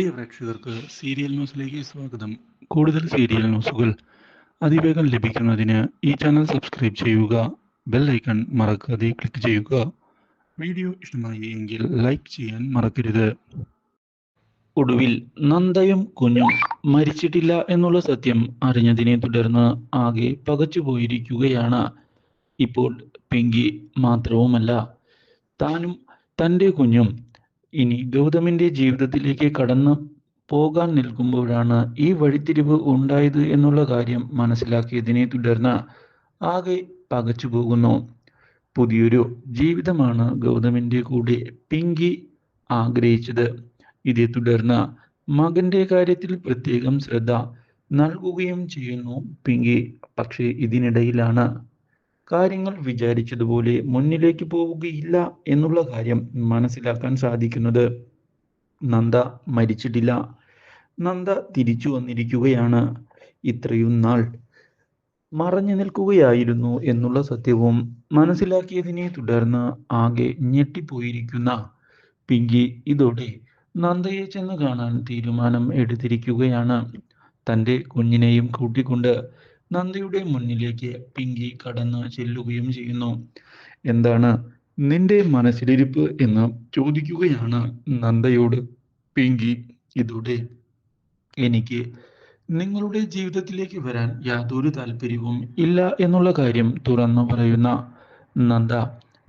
പ്രിയ പ്രേക്ഷകർക്ക് സീരിയൽ ന്യൂസിലേക്ക് സ്വാഗതം. കൂടുതൽ സീരിയൽ ന്യൂസുകൾ അതിവേഗം ലഭിക്കുന്നതിന് ഈ ചാനൽ സബ്സ്ക്രൈബ് ചെയ്യുക ബെൽ ഐക്കൺ മറക്കാതെ ക്ലിക്ക് ചെയ്യുക. വീഡിയോ ഇഷ്ടമായി എങ്കിൽ ലൈക്ക് ചെയ്യാൻ മറക്കരുത്. ഒടുവിൽ നന്ദയും കുഞ്ഞും മരിച്ചിട്ടില്ല എന്നുള്ള സത്യം അറിഞ്ഞതിനെ തുടർന്ന് ആകെ പകച്ചുപോയിരിക്കുകയാണ് ഇപ്പോൾ പിങ്കി മാത്രവുമല്ല താനും തന്റെ കുഞ്ഞും ഇനി ഗൗതമിന്റെ ജീവിതത്തിലേക്ക് കടന്നു പോകാൻ നിൽക്കുമ്പോഴാണ് ഈ വഴിത്തിരിവ് ഉണ്ടായത് എന്നുള്ള കാര്യം മനസ്സിലാക്കിയതിനെ തുടർന്ന് ആകെ പകച്ചു പോകുന്നു. പുതിയൊരു ജീവിതമാണ് ഗൗതമിന്റെ കൂടെ പിങ്കി ആഗ്രഹിച്ചത്. ഇതേ തുടർന്ന് മകന്റെ കാര്യത്തിൽ പ്രത്യേകം ശ്രദ്ധ നൽകുകയും ചെയ്യുന്നു പിങ്കി. പക്ഷേ ഇതിനിടയിലാണ് കാര്യങ്ങൾ വിചാരിച്ചതുപോലെ മുന്നിലേക്ക് പോവുകയില്ല എന്നുള്ള കാര്യം മനസ്സിലാക്കാൻ സാധിക്കുന്നത് നന്ദ മരിച്ചിട്ടില്ല. നന്ദ തിരിച്ചു വന്നിരിക്കുകയാണ് ഇത്രയും നാൾ. മറഞ്ഞു നിൽക്കുകയായിരുന്നു എന്നുള്ള സത്യവും മനസ്സിലാക്കിയതിനെ തുടർന്ന് ആകെ ഞെട്ടിപ്പോയിരിക്കുന്ന പിങ്കി ഇതോടെ നന്ദയെ ചെന്ന് കാണാൻ തീരുമാനം എടുത്തിരിക്കുകയാണ്. തന്റെ കുഞ്ഞിനെയും കൂട്ടിക്കൊണ്ട് നന്ദയുടെ മുന്നിലേക്ക് പിങ്കി കടന്ന് ചെല്ലുകയും ചെയ്യുന്നു. എന്താണ് നിന്റെ മനസ്സിലിരിപ്പ് എന്ന് ചോദിക്കുകയാണ് നന്ദയോട് പിങ്കി. ഇതോടെ എനിക്ക് നിങ്ങളുടെ ജീവിതത്തിലേക്ക് വരാൻ യാതൊരു താല്പര്യവും ഇല്ല എന്നുള്ള കാര്യം തുറന്നു പറയുന്ന നന്ദ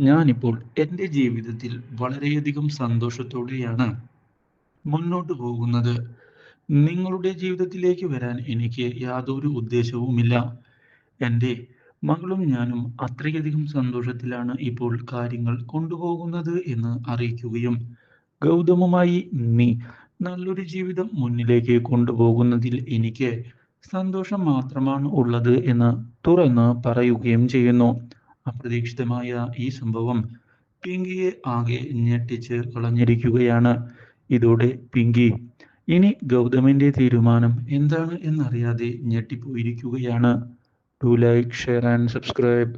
ഞാനിപ്പോൾ എന്റെ ജീവിതത്തിൽ വളരെയധികം സന്തോഷത്തോടെയാണ് മുന്നോട്ട് പോകുന്നത്. നിങ്ങളുടെ ജീവിതത്തിലേക്ക് വരാൻ എനിക്ക് യാതൊരു ഉദ്ദേശവുമില്ല. എന്റെ മകളും ഞാനും അത്രയധികം സന്തോഷത്തിലാണ് ഇപ്പോൾ കാര്യങ്ങൾ കൊണ്ടുപോകുന്നത് എന്ന് അറിയിക്കുകയും ഗൗതമുമായി നീ നല്ലൊരു ജീവിതം മുന്നിലേക്ക് കൊണ്ടുപോകുന്നതിൽ എനിക്ക് സന്തോഷം മാത്രമാണ് ഉള്ളത് എന്ന് തുറന്ന് പറയുകയും ചെയ്യുന്നു. അപ്രതീക്ഷിതമായ ഈ സംഭവം പിങ്കിയെ ആകെ ഞെട്ടിച്ച് കളഞ്ഞിരിക്കുകയാണ്. ഇതോടെ പിങ്കി ഇനി ഗൗതമിന്റെ തീരുമാനം എന്താണ് എന്നറിയാതെ ഞെട്ടിപ്പോയിരിക്കുകയാണ്. Do like share and subscribe